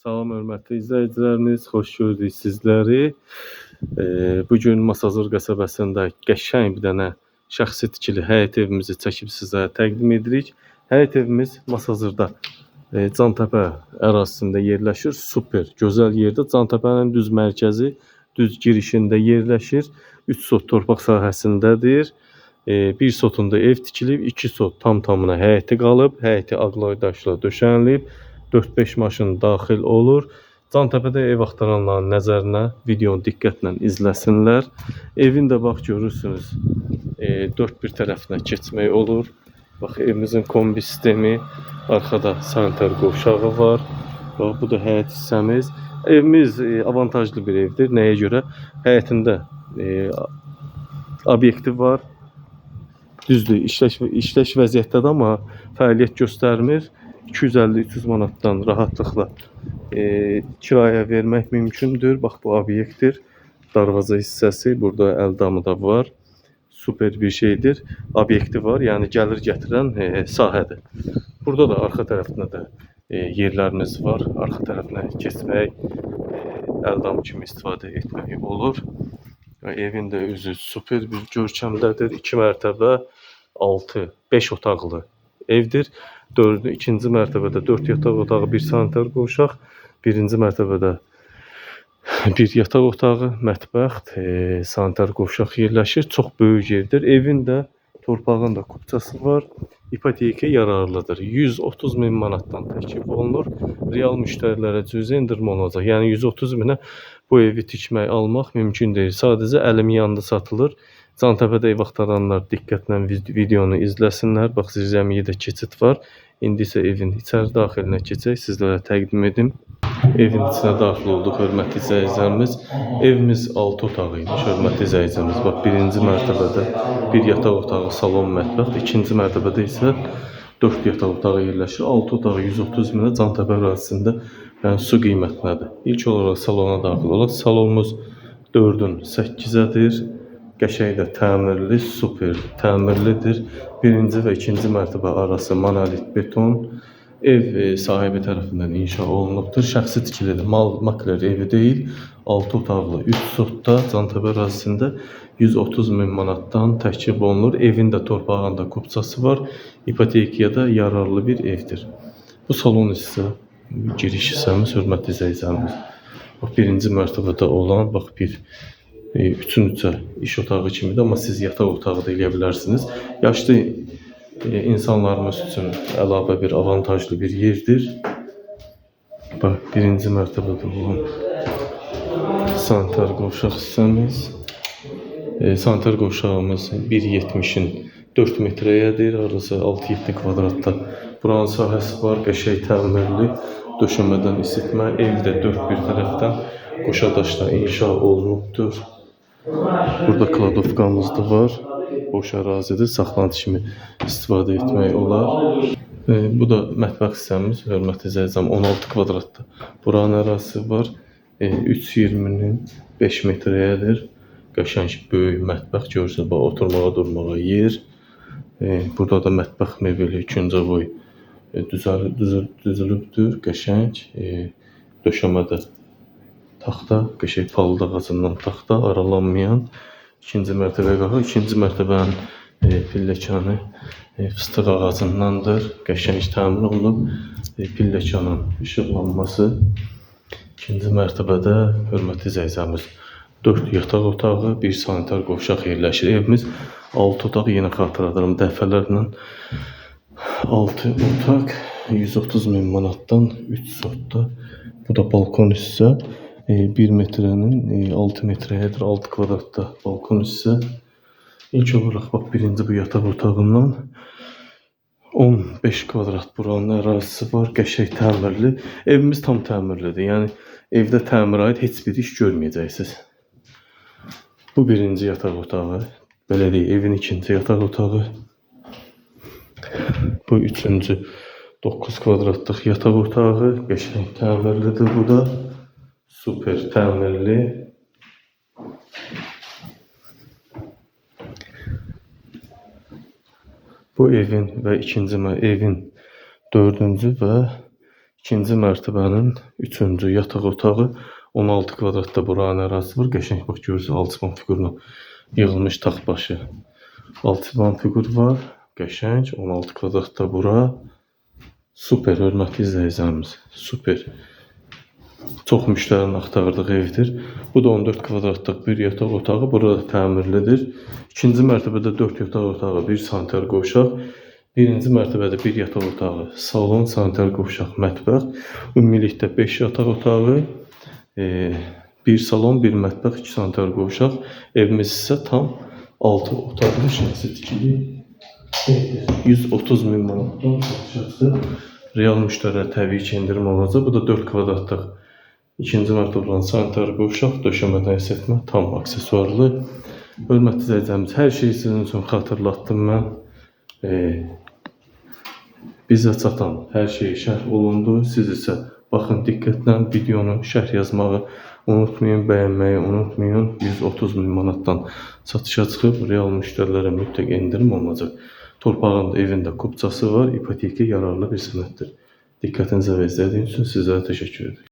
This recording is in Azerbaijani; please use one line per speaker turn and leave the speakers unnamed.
Salam hörmətli izləyicilərimiz, xoş gördük sizləri. E, bu gün Masazır qəsəbəsində qəşəng bir dənə şəxsi tikili həyət evimizi çəkib sizə təqdim edirik. Həyət evimiz Masazırda e, Cantəpə ərazisində yerləşir. Super, gözəl yerdə. Cantəpənin düz mərkəzi, düz girişində yerləşir. 3 sot torpaq sahəsindədir. E, bir sotunda ev tikilib, 2 sot tam tamına həyəti qalıb, həyəti ağlay daşla döşənilib. 4-5 maşın daxil olur. Cantəpədə ev axtaranların nəzərinə videonu diqqətlə izləsinlər. Evin də bax görürsünüz, e, dörd bir tərəfinə keçmək olur. Bax evimizin kombi sistemi, arxada sanitar qovşağı var. Bax bu da həyət hissəmiz. Evimiz e, avantajlı bir evdir. Nəyə görə? Həyətində e, obyekti var. Düzdür, işləş işləş vəziyyətdədir, amma fəaliyyət göstərmir. 250-300 manatdan rahatlıqla e, kirayə vermək mümkündür. Bax bu obyektdir. Darvaza hissəsi, burada əl damı da var. Super bir şeydir. Obyekti var, yəni gəlir gətirən e, sahədir. Burada da arxa tərəfində də e, yerlərimiz var. Arxa tərəfinə keçmək, e, əl damı kimi istifadə etmək olur. Evin də üzü super bir görkəmdədir. 2 mərtəbə 6, 5 otaqlı evdir. 4 ikinci mərtəbədə 4 yataq otağı, 1 sanitar qovşaq, birinci mərtəbədə bir yataq otağı, mətbəx, e, sanitar qovşaq yerləşir. Çox böyük yerdir. Evin də torpağın da kupçası var. İpoteka yararlıdır. 130 min manatdan təklif olunur. Real müştərilərə cüzi endirmə olacaq. Yəni 130 minə bu evi tikmək, almaq mümkün deyil. Sadəcə əlim yanında satılır. Cantəpədə ev axtaranlar diqqətlə vid- videonu izləsinlər. Bax zirzəmiyə də keçid var. İndi isə evin içəri daxilinə keçək, sizlərə təqdim edim. Evin içinə daxil olduq, hörmətli izləyicilərimiz. Evimiz 6 otaq imiş, hörmətli izləyicilərimiz. Bax, birinci mərtəbədə bir yataq otağı, salon, mətbəx, ikinci mərtəbədə isə 4 yataq otağı yerləşir. 6 otaq 130 minə Cantəpə ərazisində yəni su qiymətinədir. İlk olaraq salona daxil olaq. Salonumuz 4-ün 8-ədir. Qəşəng də təmirli, super təmirlidir. Birinci və ikinci mərtəbə arası monolit beton. Ev e, sahibi tərəfindən inşa olunubdur. Şəxsi tikilidir. Mal makler evi deyil. 6 otaqlı 3 sotda Cantəpə ərazisində 130 min manatdan təklif olunur. Evin də torpağında kupçası var. İpotekaya da yararlı bir evdir. Bu salon isə giriş hissəmiz, hörmətli izləyicilərimiz. Bax birinci mərtəbədə olan bax bir e, üçün üçə iş otağı kimidir, amma siz yataq otağı da eləyə bilərsiniz. Yaşlı insanlarımız üçün əlavə bir avantajlı bir yerdir. Bax birinci mərtəbədə olan sanitar qovşaq hissəmiz. E, sanitar qovşağımız 1.70-in 4 metrəyədir, arası 6-7 kvadratda. Buranın sahəsi var, qəşəng təmirli, döşəmədən isitmə, ev də bir tərəfdən qoşa inşa olunubdur. Burada kladovkamız da var. Boş ərazidir, saxlanış kimi istifadə etmək olar. E, bu da mətbəx hissəmiz, hörmətli izləyicəm, 16 kvadratda. Buranın ərazisi var. E, 3.20-nin 5 metrəyədir. Qəşəng böyük mətbəx görürsünüz, bax oturmağa, durmağa yer. E, burada da mətbəx mebeli ikinci boy e, düzülübdür, qəşəng. E, döşəmədə taxta, qəşəng palıd ağacından taxta aralanmayan ikinci mərtəbəyə qalxır. İkinci mərtəbənin e, pilləkanı e, fıstıq ağacındandır. Qəşəng təmin olunub. E, pilləkanın işıqlanması ikinci mərtəbədə hörmətli izləyicilərimiz 4 yataq otağı, bir sanitar qovşaq yerləşir. Evimiz 6 otaq yenə xatırladıram dəfələrlə 6 otaq 130 min manatdan 3 sotda. Bu da balkon hissə. 1 metrənin 6 metrəyədir, 6 kvadratda balkon hissə. İlk olaraq bax birinci bu yataq otağından 15 kvadrat buranın ərazisi var, qəşəng təmirli. Evimiz tam təmirlidir. Yəni evdə təmirə aid heç bir iş görməyəcəksiniz. Bu birinci yataq otağı. Belə deyək, evin ikinci yataq otağı. Bu üçüncü 9 kvadratlıq yataq otağı. Qəşəng təmirlidir bu da. Super təmirli. Bu evin və ikinci evin dördüncü və İkinci mərtəbənin üçüncü yataq otağı 16 kvadratda buranın ərazisi var. Qəşəng bax görürsüz alçıpan fiqurla yığılmış taxt başı. Alçıpan fiqur var. Qəşəng 16 kvadratda bura. Super hörmətli izləyicilərimiz. Super. Çox müştərinin axtardığı evdir. Bu da 14 kvadratlıq bir yataq otağı. Burada təmirlidir. İkinci mərtəbədə 4 yataq otağı, bir sanitar qovşaq. Birinci mərtəbədə bir yataq otağı, salon, sanitar qovşaq, mətbəx. Ümumilikdə 5 yataq otağı, e, bir salon, bir mətbəx, 2 sanitar qovşaq. Evimiz isə tam 6 otaqlı şəxsi tikili. evdir. 130 min manatdan satışası. Real müştərilərə təbii ki, endirim olacaq. Bu da 4 kvadratlıq ikinci mərtəbə olan sanitar qovşaq, döşəmədən isitmə, tam aksesuarlı. Hörmətli izləyicilərimiz, hər şeyi sizin üçün xatırlatdım mən. E, bizə çatan hər şey şərh olundu. Siz isə baxın diqqətlə videonu şərh yazmağı unutmayın, bəyənməyi unutmayın. 130 min manatdan satışa çıxıb real müştərilərə mütləq endirim olunacaq. Torpağın evində kupçası var, ipoteka yararlı bir sənəddir. Diqqətinizə və izlədiyiniz üçün sizlərə təşəkkür edirəm.